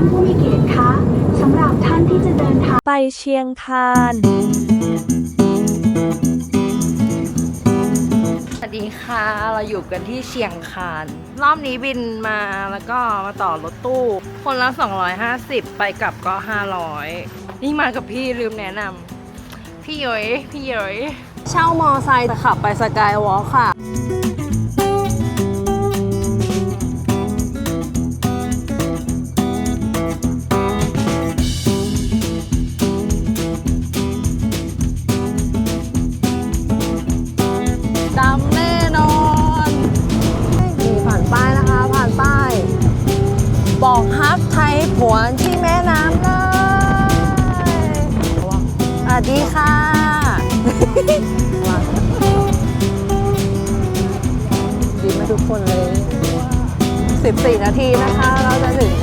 านผู้มีเกียรติคะสำหรับท่านที่จะเดินทางไปเชียงคานสวัสดีค่ะ เราอยู่กันที่เชียงคาน รอบนี้บินมาแล้วก็มาต่อรถตู้ คนละ 250 ไปกลับก็ 500 นี่มากับพี่ลืมแนะนำพี่ย้อยพี่ย้อยเช่ามอไซค์จะขับไปสกายวอล์คค่ะ สวัสดีค่ะ ดีมาทุกคนเลย 14 นาทีนะคะ เราจะถึง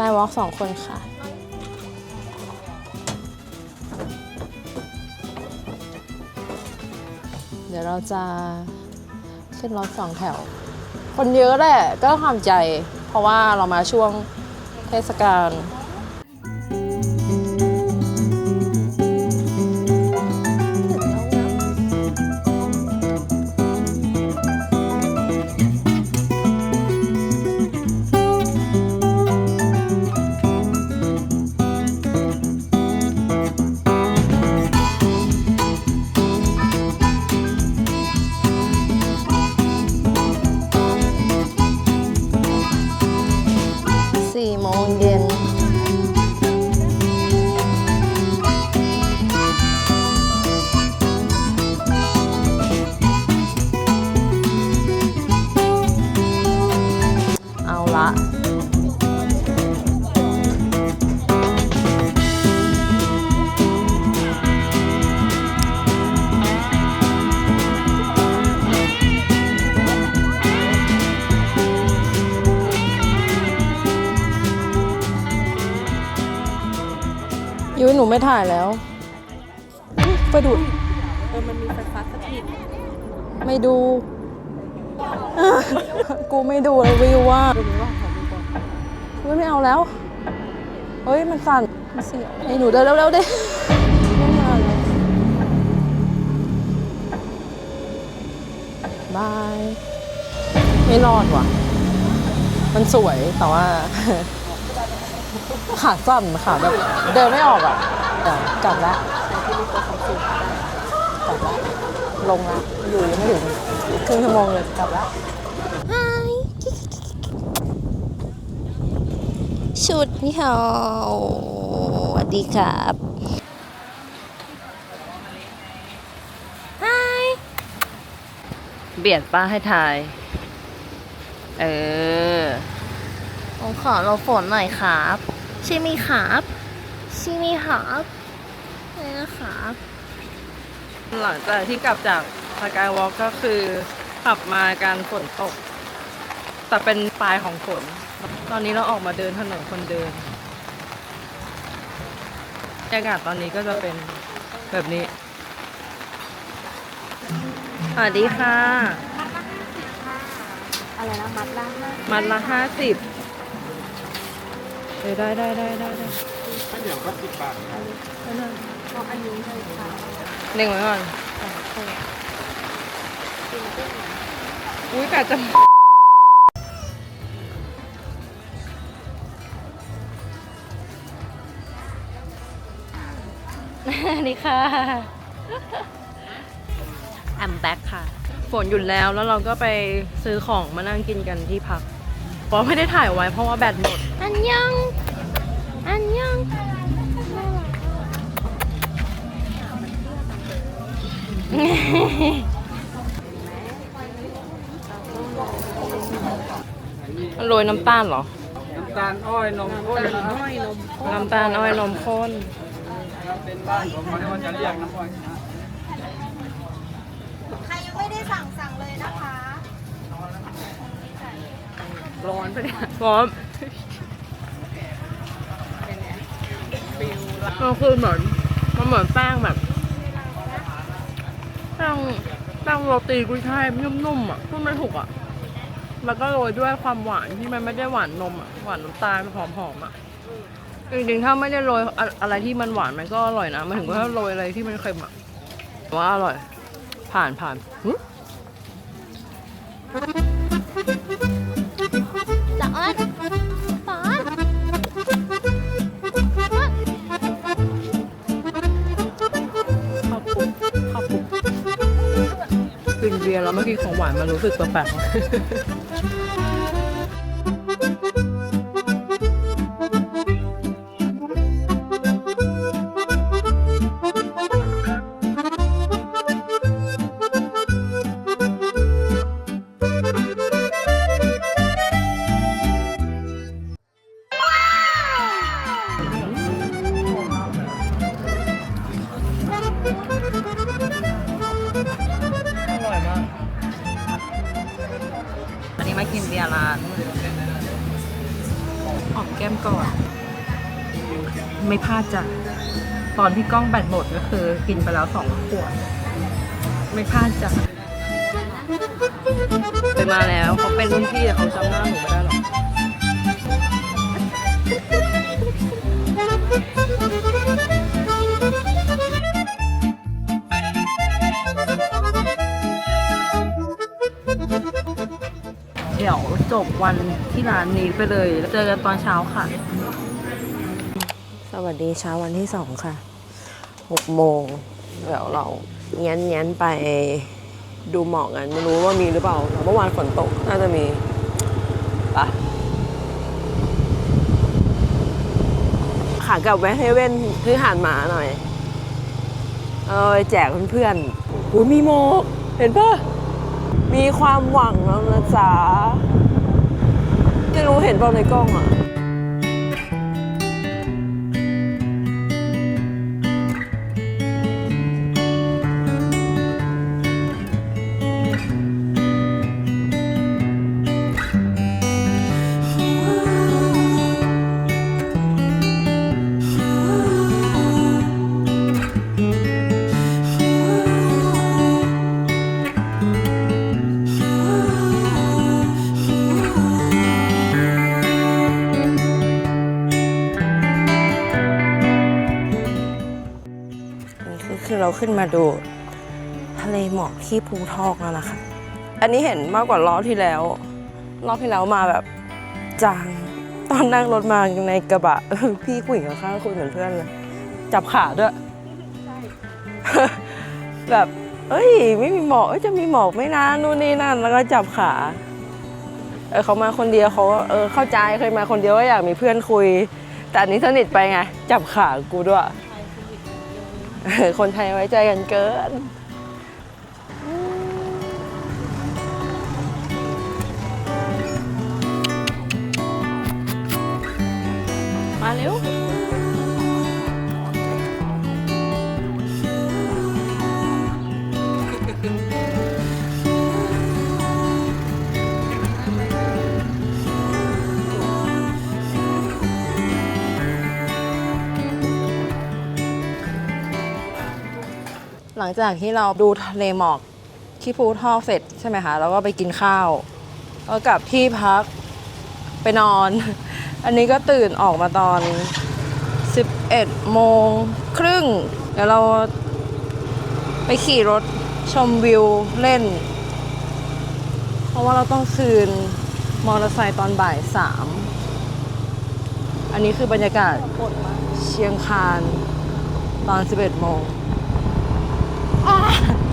กายวอล์กสองคนค่ะ เดี๋ยวเราจะขึ้นรถสองแถว คนเยอะแหละก็ทำใจ เพราะว่าเรามาช่วงเทศกาล นูไม่ถ่ายแล้วไปดูดเออมันมีไฟฟ้าสถิตไม่ดู กูไม่ดูเลยวิวว่าเฮ้ยไม่เอาแล้ว เฮ้ยมันสั่นมันเสียวไอ้หนูเดินเร็วๆดิบาย ไม่รอดว่ะ มันสวยแต่ว่า ขาสั่นขาแบบเดินไม่ออกอะเดี๋ยวกลับแล้วกลับแล้วลงแล้วอยู่ยังไม่ถึงครึ่งชั่วโมงเลยกลับแล้วชุดนี่เหรอสวัสดีครับเบียดป้าให้ถ่าย เออผมขอเราฝนหน่อยครับ ใช่ไหมครับใช่ไหมครับนี่นะครับหลังจากที่กลับจากสกายวอล์กก็คือขับมาการฝนตก แต่เป็นปลายของฝน ตอนนี้เราออกมาเดินถนนคนเดินบรรยากาศตอนนี้ก็จะเป็นแบบนี้ สวัสดีค่ะ อะไรนะ มัดล่างห้ามัดละห้าสิบ เออได้ได้ได้ได้ได้ถ้าเดี๋ยวก็สิบบาทเอาอันนี้เลยค่ะหนึ่งไว้ก่อนอุ้ยกะจะนี่ค่ะ I'm back ค่ะ ฝนหยุดแล้วแล้วเราก็ไปซื้อของมานั่งกินกันที่พัก เพราะไม่ได้ถ่ายไว้เพราะว่าแบตหมดอั นยังอันยังมันโรยน้ำตาลเหรอ น้ำตาลอ้อยนมข้นนะครับน้ำตาลอ้อยนมข้น เป็นบ้านของเขาจะเรียกน้ำอ้อยใครยังไม่ได้สั่งสั่งเลยนะคะ ร้อนปะเนี่ยร้อน มันคือเหมือนมันเหมือนแป้งแบบแป้งแป้งโรตีกุ้ยช่ายนุ่มๆอะพูดไม่ถูกอะแล้วก็โรยด้วยความหวานที่มันไม่ได้หวานนมอะหวานน้ำตาลหอมๆอะจริงๆถ้าไม่ได้โรยอะไรที่มันหวานมันก็อร่อยนะมันถึงว่าโรยอะไรที่มันเค็มอะว่าอร่อย ผ่านผ่านีของหวานมารู้สึกแปลกๆ กล้องแบตหมดก็คือกินไปแล้วสองขวด ไม่พลาดจ้ะไปมาแล้วเขาเป็นรุ่นพี่แต่เขาจำหน้าหนูไม่ได้หรอกเดี๋ยวจบวันที่ร้านนี้ไปเลย แล้วเจอกันตอนเช้าค่ะ สวัสดีเช้าวันที่สองค่ะ หกโมงเดี๋ยวเราเงี้ยนเงี้ยนไปดูหมอกกันไม่รู้ว่ามีหรือเปล่าเมื่อวานฝนตกน่าจะมีปะขากลับแวะให้เว้นซื้อหารหมาหน่อย เอาไปแจกเพื่อนๆอุ้ยมีหมอกเห็นปะมีความหวังแล้วนะจ๊ะจะรู้เห็นเปล่าในกล้องอะ นมาดูทะเลหมอกที่ภูทอกแล้วนะคะ อันนี้เห็นมากกว่ารอบที่แล้ว รอบที่แล้วมาแบบจาง ตอนนั่งรถมาในกระบะ พี่ผู้หญิงข้างคุยเหมือนเพื่อนเลย จับขาด้วยแบบ เอ้ย ไม่มีหมอกเอ้ยจะมีหมอกไหม่นานนู่นนี่นั่น แล้วก็จับขาเออเขามาคนเดียวเขาเออเข้าใจเคยมาคนเดียวก็อยากมีเพื่อนคุย แต่อันนี้สนิทไปไง จับขากูด้วย คนไทยไว้ใจกันเกิน มาเร็ว หลังจากที่เราดูทะเลหมอกที่ภูทอกเสร็จใช่ไหมคะแล้วก็ไปกินข้าวแล้วกลับที่พักไปนอน อันนี้ก็ตื่นออกมาตอน 11โมงครึ่งเดี๋ยวเราไปขี่รถชมวิวเล่น เพราะว่าเราต้องคืนมอเตอร์ไซค์ตอนบ่ายสามอันนี้คือบรรยากาศเชียงคานตอน 11โมง เ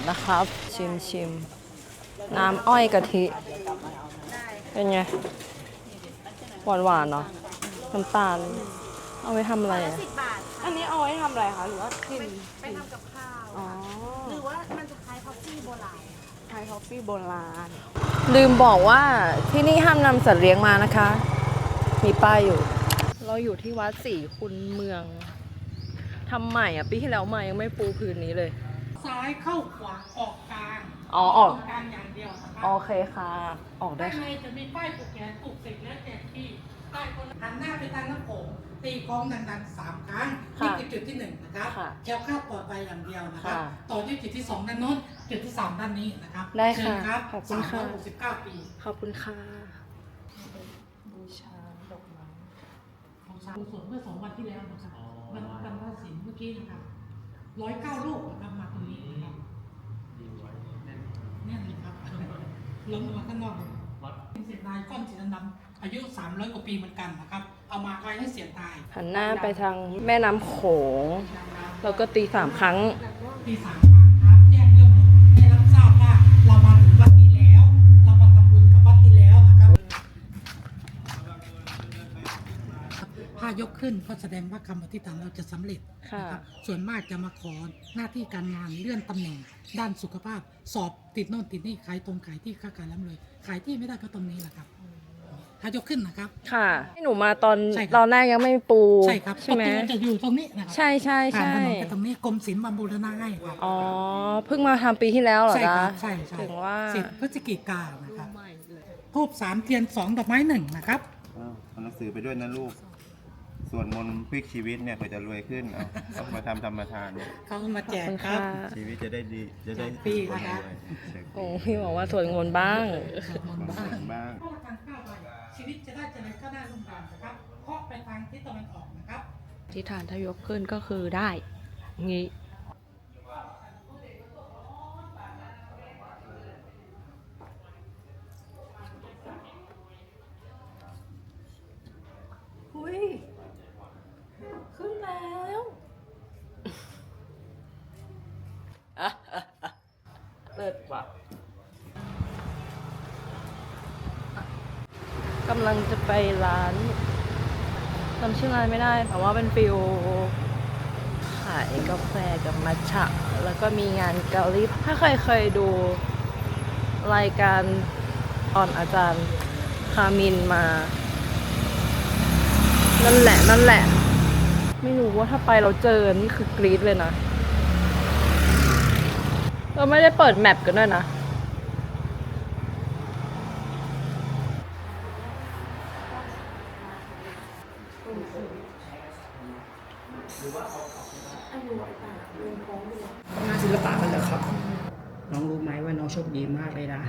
ดนะครับ ชิมชิมน้ำอ้อยกะทิ เป็นไง หวานหวานๆเนาะน้ำตาล เอาไว้ทำอะไรอะอันนี้เอาไว้ทำอะไรคะหรือว่ากินไปทำกับข้าวอ๋อหรือว่ามันจะคล้ายคอฟฟี่โบราณไทยคอฟฟี่โบราณ ลืมบอกว่าที่นี่ห้ามนำสัตว์เลี้ยงมานะคะ มีป้ายอยู่ เราอยู่ที่วัดศรีคุณเมืองทำใหม่อะปีที่แล้วมายังไม่ปูพื้นนี้เลย ซ้ายเข้าขวาออกกลางอ๋อออกกลางอย่างเดียวนะครัโอเคค่ะ ออกได้ด้านค่ะในจะมีป้ายปลูกแขนปลูกเสร็จแล้วแจกที่ใต้คนหันหน้าไปทางน้ำโขงตีกลองดังๆสามครั้งค่ะนี่คือจุดที่หนึ่งนะครับค่ะแค่คาดปลอดภัยอย่างเดียวนะครับค่ะต่อที่จุดที่สองด้านโน้นจุดที่สามด้านนี้นะครับได้เชิญค่ะครับขอบคุณค่ะ สามร้อยหกสิบเก้าปีขอบคุณค่ะบูชาดอกไม้ ของชาวกุศลเมื่อสองวันที่แล้วนะครับวันวันพระศิลป์เมื่อกี้นะครับ ร้อยเก้าลูกนะครับมาตรงนี้นะครับเนี่ยเลยครับล้มมาข้างนอกเป็นเศษลายก้อนสีดำๆอายุ 300 กว่าปีเหมือนกันนะครับ เอามาไว้ให้เสียงตายหันหน้าไปทางแม่น้ำโขง แล้วก็ตีสามครั้งปีสาม ยกขึ้นก็แสดงว่าคำอธิษฐานเราจะสำเร็จค่ะ นะครับส่วนมากจะมาขอหน้าที่การงานเลื่อนตำแหน่ง ด้านสุขภาพ สอบติดโน่นติดนี่ขายตรงขายที่ค้าขายล้ำเลยขายที่ไม่ได้ก็ตรงนี้แหละครับ ถ้ายกขึ้นนะครับ ค่ะให้หนูมาตอนใช่ครับ ตอนแรกยังไม่มีปูใช่ครับใช่ไหมประตูจะอยู่ตรงนี้นะครัใช่ใช่ผ่านใช่ถนนไปตรงนี้กรมศิลป์บำบูรณะให้ครับอ๋อเพิ่งมาทำปีที่แล้วเหรอใช่คจ๊ะรับใช่ใช่ถึงว่า สิบพฤศจิกายนนะครับทูบสามเทียนสองดอกไม้หนึ่งนะครับอ้าวเอาหนังสือไปด้วยนะลูก ส่วนมนต์พลิกชีวิตเนี่ยเพื่อจะรวยขึ้นเอาต้องมาทำธรรมทานเนี่ยเขาเอามาแจกขอบคุณครับค่ะชีวิตจะได้ดีจะได้ปีคนนะคะรวยเช็คโอ้พี่บอกว่าสวดมนต์บ้างสวดมนต์บ้าง บ้างข้อละการก้าวไปชีวิตจะได้เจริญก้าวหน้ารุ่งเรืองนะครับเคาะไปทางทิศตะวันออกนะครับ ที่ฐานถ้ายกขึ้นก็คือได้ งี้ อุ้ย ขึ้นแล้วเลิศว่ะกำลังจะไปร้านจำชื่อร้านไม่ได้แต่ว่าเป็นฟิลขายกาแฟกับมัทฉะแล้วก็มีงานแกลลี่ถ้าใครเคยดูรายการตอนอาจารย์คามินมา นั่นแหละ นั่นแหละ ไม่รู้ว่าถ้าไปเราเจอ นี่คือกรี๊ดเลยนะ เราไม่ได้เปิดแมปกันด้วยนะ งานศิลปะกันเหรอครับ น้องรู้ไหมว่าน้องโชคดีมากเลยนะ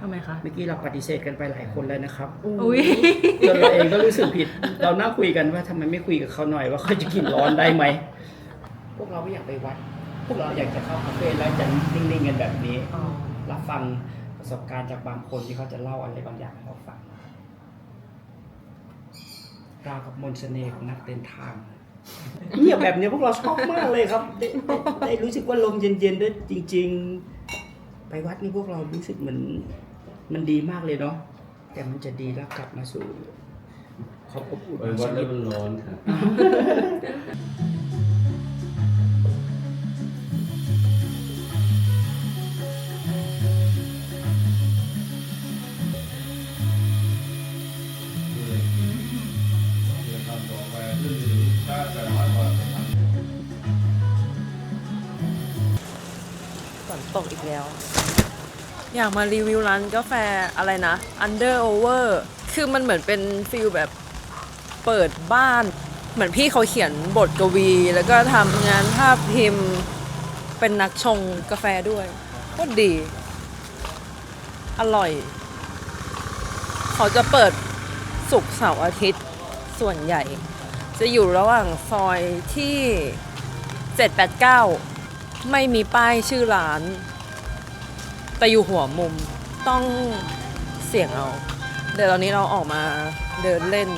ทำไมคะ เมื่อ กี้เราปฏิเสธกันไปหลายคนเลยนะครับอุ้ยจนเราเองก็รู้สึกผิด เรานั่งคุยกันว่าทำไมไม่คุยกับเขาหน่อยว่าเขาจะกินร้อนได้ไหม พวกเราไม่อยากไปวัด พวกเราอยากจะเข้าคาเฟ่แล้วจะนิ่งๆกันแบบนี้ รับฟังประสบการณ์จากบางคนที่เขาจะเล่าอะไรบางอย่างให้เราฟังราวกับมนต์เสน่ห์ของนักเดินทาง เงียบแบบนี้พวกเราชอบมากเลยครับได้ได้ได้รู้สึกว่าลมเย็นๆด้วยจริง ๆ ไปวัดนี่พวกเรารู้สึกเหมือน มันดีมากเลยเนาะแต่มันจะดีแล้วกลับมาสู่ความอบอุ่นของชีวิตฝนตกอีกแล้ว อยากมารีวิวร้านกาแฟอะไรนะ Under Over คือมันเหมือนเป็นฟิลแบบเปิดบ้าน เหมือนพี่เขาเขียนบทกวี แล้วก็ทำงานภาพพิมพ์ เป็นนักชงกาแฟด้วยโคตรดี อร่อย เขาจะเปิดศุกร์เสาร์อาทิตย์ส่วนใหญ่ จะอยู่ระหว่างซอยที่ 789 ไม่มีป้ายชื่อร้าน แต่อยู่หัวมุมต้องเสี่ยงเอา เดี๋ยวตอนนี้เราออกมาเดินเล่น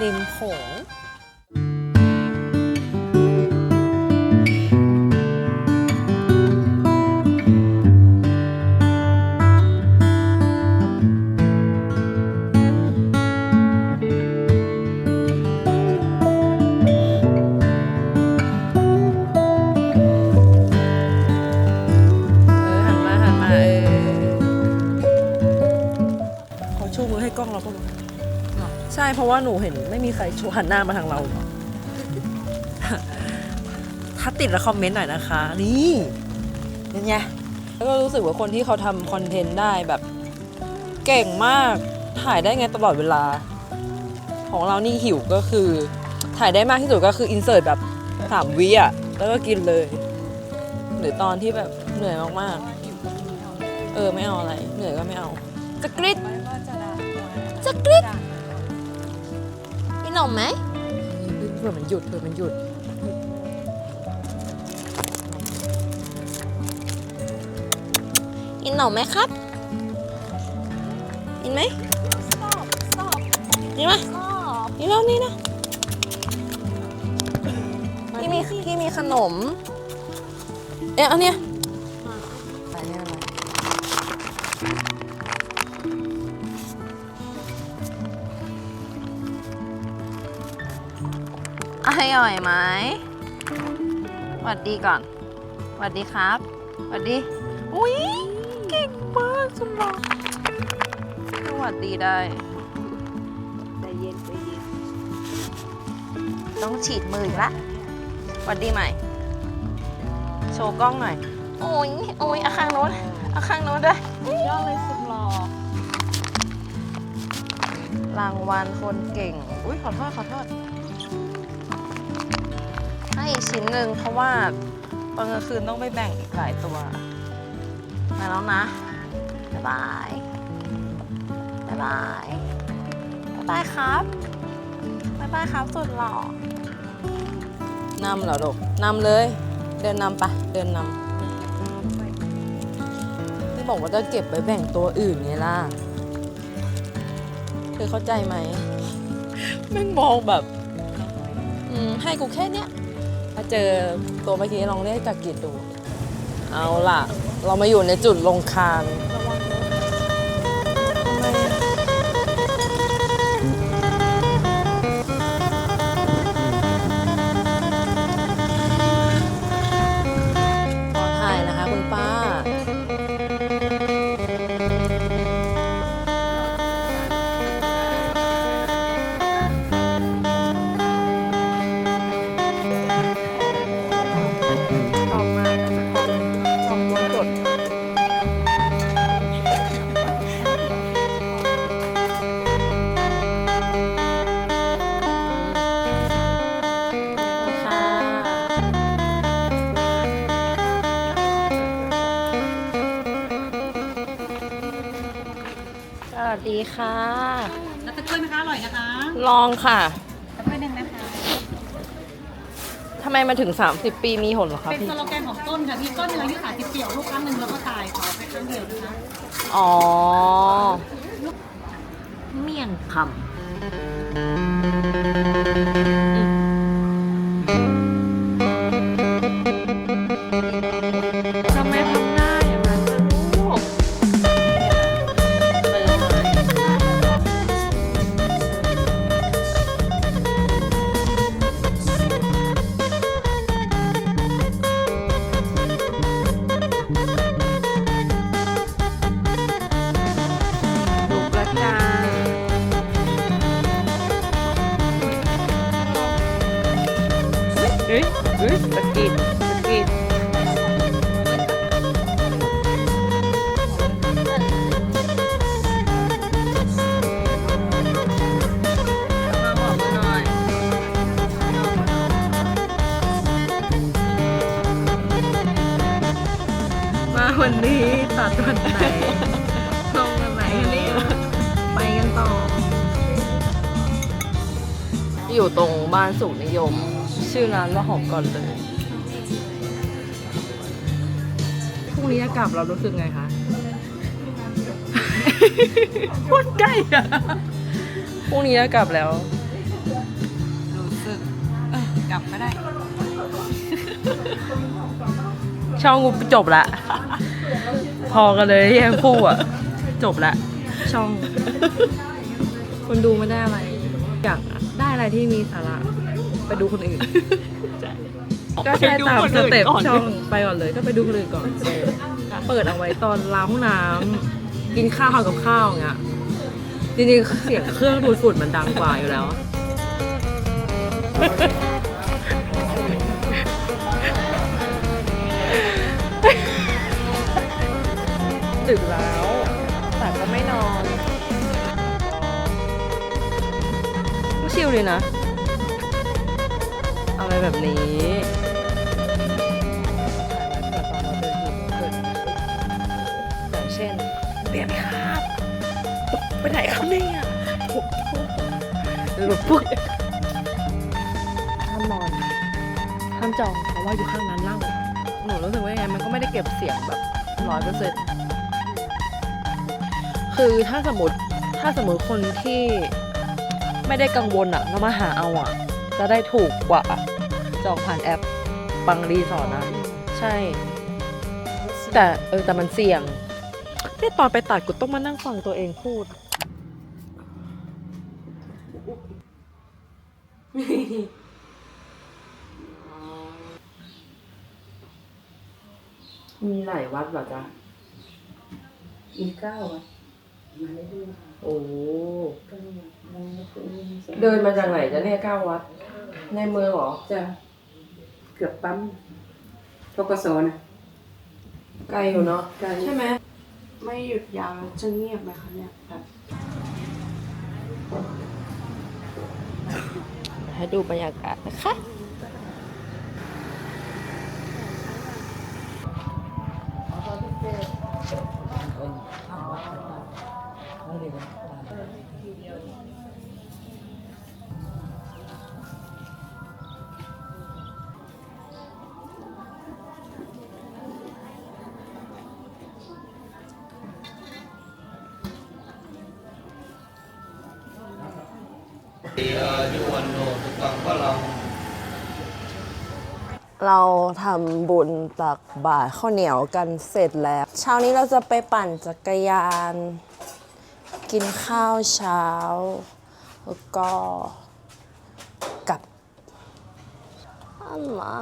ริมโขง ว่าหนูเห็นไม่มีใครชูหันหน้ามาทางเราถ้าติดแล้วคอมเมนต์หน่อยนะคะ นี่เป็นไงแล้วก็รู้สึกว่าคนที่เขาทำคอนเทนต์ได้แบบเก่งมากถ่ายได้ไงตลอดเวลา ของเรานี่หิวก็คือ ถ่ายได้มากที่สุดก็คืออินเสิร์ตแบบสามวิอะแล้วก็กินเลย หรือตอนที่แบบเหนื่อยมากๆ เออไม่เอาอะไร เหนื่อยก็ไม่เอา จะกริดจะกริด มไหมเพื่อมันหยุดเพื่อมันหยุด กินนมไหมครับ กินไหมกินไหมนี่แล้วนี่นะพี่มีพี่มีขนม เอ๊ะอันเนี้ย อร่อยไหมสวัสดีก่อนสวัสดีครับสวัสดีอุ้ยเก่งมากสุดหล่อสวัสดีได้ใจเย็นใจเย็นต้องฉีดมืออีกละสวัสดีใหม่ โชว์กล้องหน่อยโอ้ยโอ้ยอาข้างโน้นอาข้างโน้นด้วยยอดเลยสุดหล่อรางวัลคนเก่ง อุ้ยขอโทษขอโทษ ให้อีกชิ้นหนึ่งเพราะว่าตอนกลางคืนต้องไปแบ่งอีกหลายตัว มาแล้วนะ บ๊ายบาย บ๊ายบาย บ๊ายบายครับ บ๊ายบายครับสุดหล่อนำเหรอลูกนำเลย เดินนำปะเดินนำที่บอกว่าจะเก็บไว้แบ่งตัวอื่นไงล่ะเธอเข้าใจไหมแม่งมองแบบให้กูแค่เนี้ยาเจอตัวเมื่อกี้ลองเรียกจากกิจดู เอาล่ะ เรามาอยู่ในจุดลงคาง ทำไมมาถึง 30 ปีมีหนเหรอคะเป็นพี่ สโลแกนของต้นค่ะพี่ต้นเราที่ขายติดเกี่ยวลูกครั้งหนึ่งแล้วก็ตายขอไปครั้งเดียวนะคะ อ๋อ เมี่ยงคำ นไหนลงวันไหนกันเนี่ไปกันต่อ อยู่ตรงบ้านสุขนิยม ชื่อร้านว่าหอมก่อนเลยพรุ่งนี้จะกลับเรารู้สึกไงคะพูดใกล้อะพรุ่งนี้จะกลับแล้ว รู้สึกกลับก็ได้ ช่องกูจบละ พอกันเลยแย่งคู่อะ จบละ ช่อง คนดูไม่ได้อะไร อยากได้อะไรที่มีสาระ ไปดูคนอื่น ก็ใช่ตามสเต็ปช่องไปก่อนเลย ก็ไปดูคนอื่นก่อนเออเปิดเอาไว้ตอนล้างห้องน้ำกินข้าวทำกับข้าวอย่างเงี้ยจริงๆเสียงเครื่องดูดฝุ่นมันดังกว่าอยู่แล้ว ดึกแล้ว แต่ก็ไม่นอนก็ชิลเลยนะ อะไรแบบนี้อย่างเช่นเบียร์ไหมครับไปไหนครับเนี่ยหลุดปุ๊บห้ามนอนห้ามจองเพราะว่าอยู่ข้างนั้นเล่าหนูรู้สึกว่ายังไงมันก็ไม่ได้เก็บเสียงแบบร้อยเปอร์เซ็นต์ คือถ้าสมมติถ้าสมมติคนที่ไม่ได้กังวลอะแล้วมาหาเอาอะจะได้ถูกกว่าจองผ่านแอปบางรีสอร์ทนะใช่ แต่เออแต่มันเสี่ยงเนี่ยตอนไปตัดกูต้องมานั่งฟังตัวเองพูด มีหลายวัดเหรอจ๊ะมีเก้าวัด โอ้ๆเก้าวัดแล้วก็เดินมาจากไหนจ๊ะเนี่ยเก้าวัด ในเมืองเหรอจะเกือบปั๊มทกศนะไกลอยู่เนาะไกลใช่ไหมไม่หยุดยาวจะเงียบไหมคะเนี่ยแบบให้ดูบรรยากาศนะคะ เราทำบุญตักบาตรข้าวเหนียวกันเสร็จแล้ว เช้านี้เราจะไปปั่นจักรยาน กินข้าวเช้า แล้วก็กลับอันมา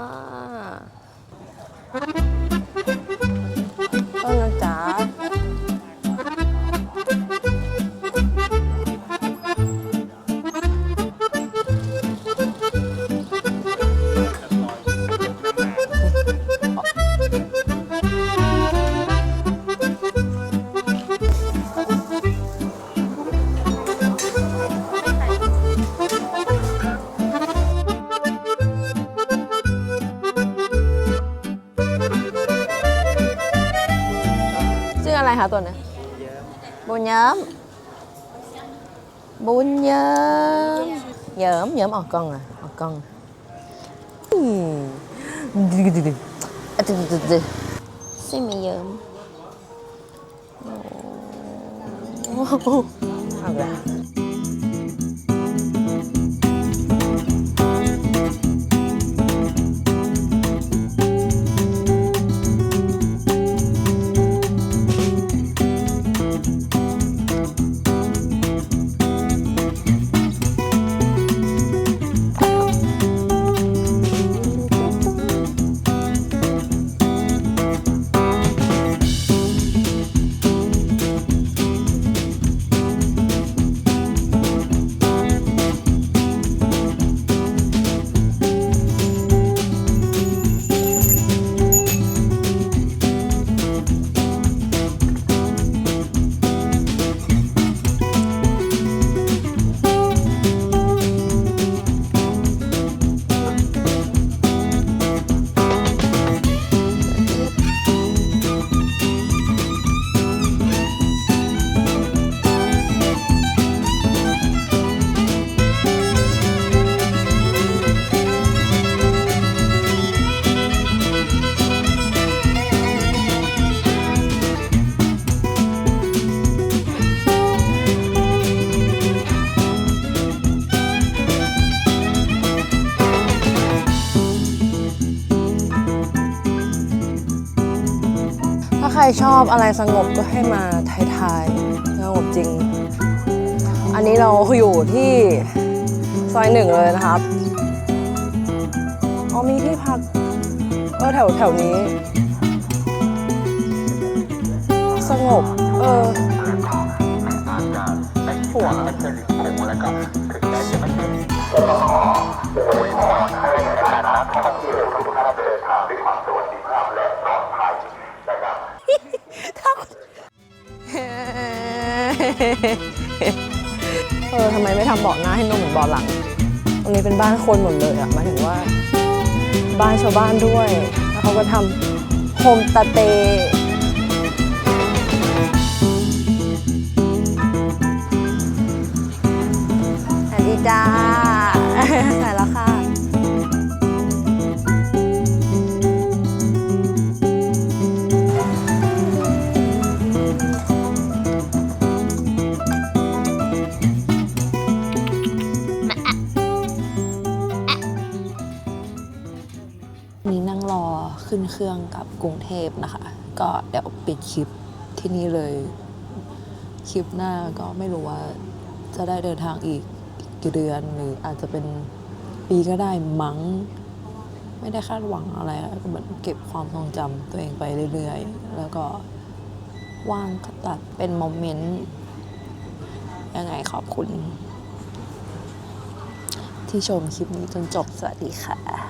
ออกกล้องอะออกกล้องอืมดึกดึกดึกอะดึกดึกดึกใช่ไหมเยิ้มโอ้โหเอาละ อบอะไรสงบก็ให้มาไทยๆสงบจริง อันนี้เราอยู่ที่ซอยหนึ่งเลยนะครับอ๋อมีที่พักเออแถวแถวนี้ สงบ เออผัว เออทำไมไม่ทำเบาะหน้าให้นุ่มเหมือนเบาะหลัง ตรงนี้เป็นบ้านคนหมดเลยอะหมายถึงว่า บ้านชาวบ้านด้วย แล้วเขาก็ทำโฮมสเตย์สวัสดีจ้าใส่แล้วค่ะ กรุงเทพนะคะ ก็เดี๋ยวปิดคลิปที่นี่เลย คลิปหน้าก็ไม่รู้ว่าจะได้เดินทางอีกกี่เดือนหรืออาจจะเป็นปีก็ได้มั้ง ไม่ได้คาดหวังอะไรก็เหมือนเก็บความทรงจำตัวเองไปเรื่อยๆ แล้วก็ว่างก็ตัดเป็นโมเมนต์ยังไงขอบคุณ ที่ชมคลิปนี้จนจบสวัสดีค่ะ